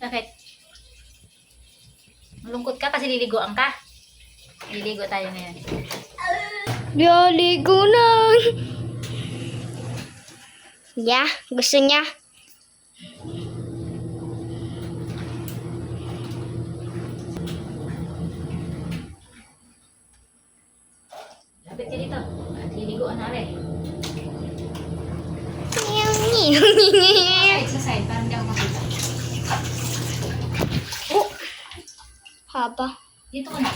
Bakit? Malungkot ka kasi liliguan ka. Liligo tayo ngayon. Laligo na. Yeah, gusto niya. Lapit ka dito. At na rin. Haba. Dito ka na.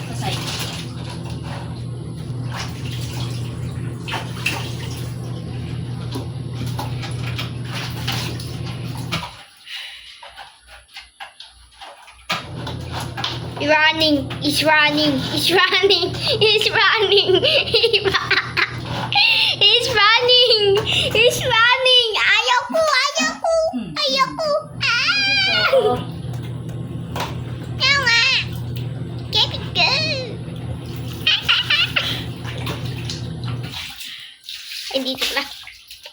Running, is running, is running, is running, is running, is running.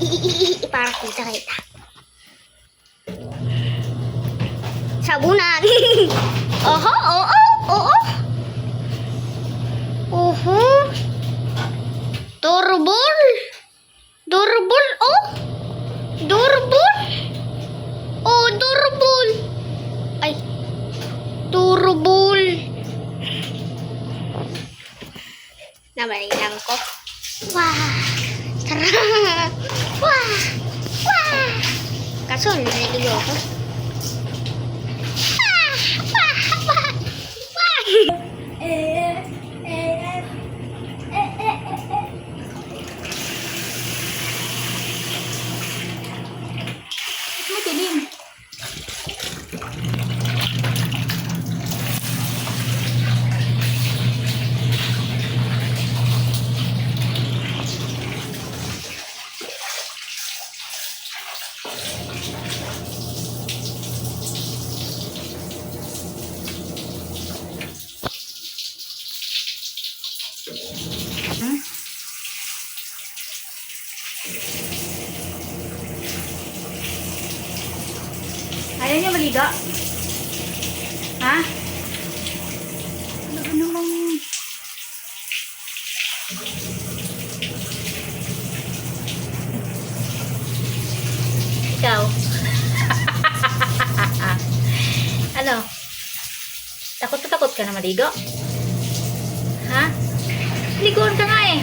I- i- i- i- i- Para kita. Sabunan. Oho, oo, oo. Oho. Doorbell. Doorbell, oh. Doorbell. Oh, doorbell. Ay, Turubol. Nabalikan ko. Wah! Tara! Wah! Wah! Kaso, naliligo ako. Wah! Wah! Wah! Wah! Eh, eh, eh, eh, eh, eh. matilim. Hmm? Ayaw niya maligo? Ha? Ano ba namang... Ikaw? ano? Takot na takot ka na maligo? Ha? Ligoon ka nga eh.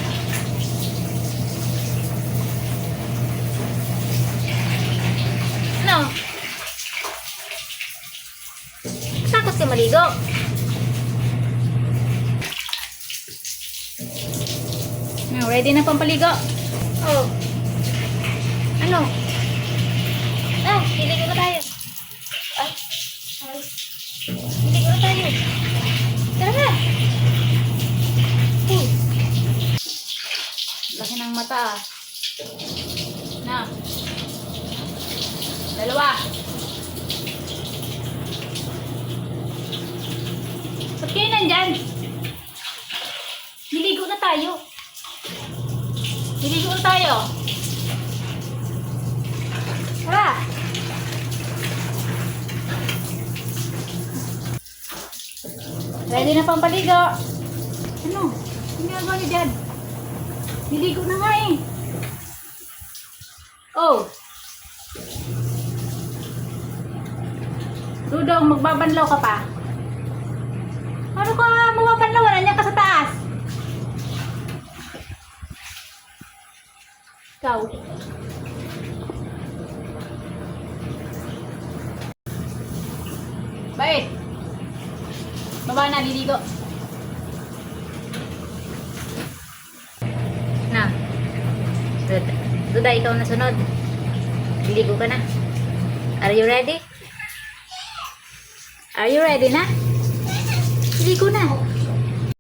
Ano? Takot ka maligo. Now, ready na pampaligo? Oh. Ano? Ah, liligo na tayo. Ay. Ay. Liligo na tayo. Tara na. Uh. Laki ng mata ah. Na. Dalawa. Ba't kayo nandyan? Niligo na tayo. Niligo na tayo. Tara. Ready na pang paligo. Ano? Ano ginagawa niyo dyan? Niligo na nga eh. Oh. Dudong, magbabanlaw ka pa. Ano ka mababanlaw? Wala niya ka sa taas. Ikaw. Bait. Baba na, liligo. Na. Duda, Duda, ikaw na sunod. Liligo ka na. Are you ready? Are you ready na? Ligo na.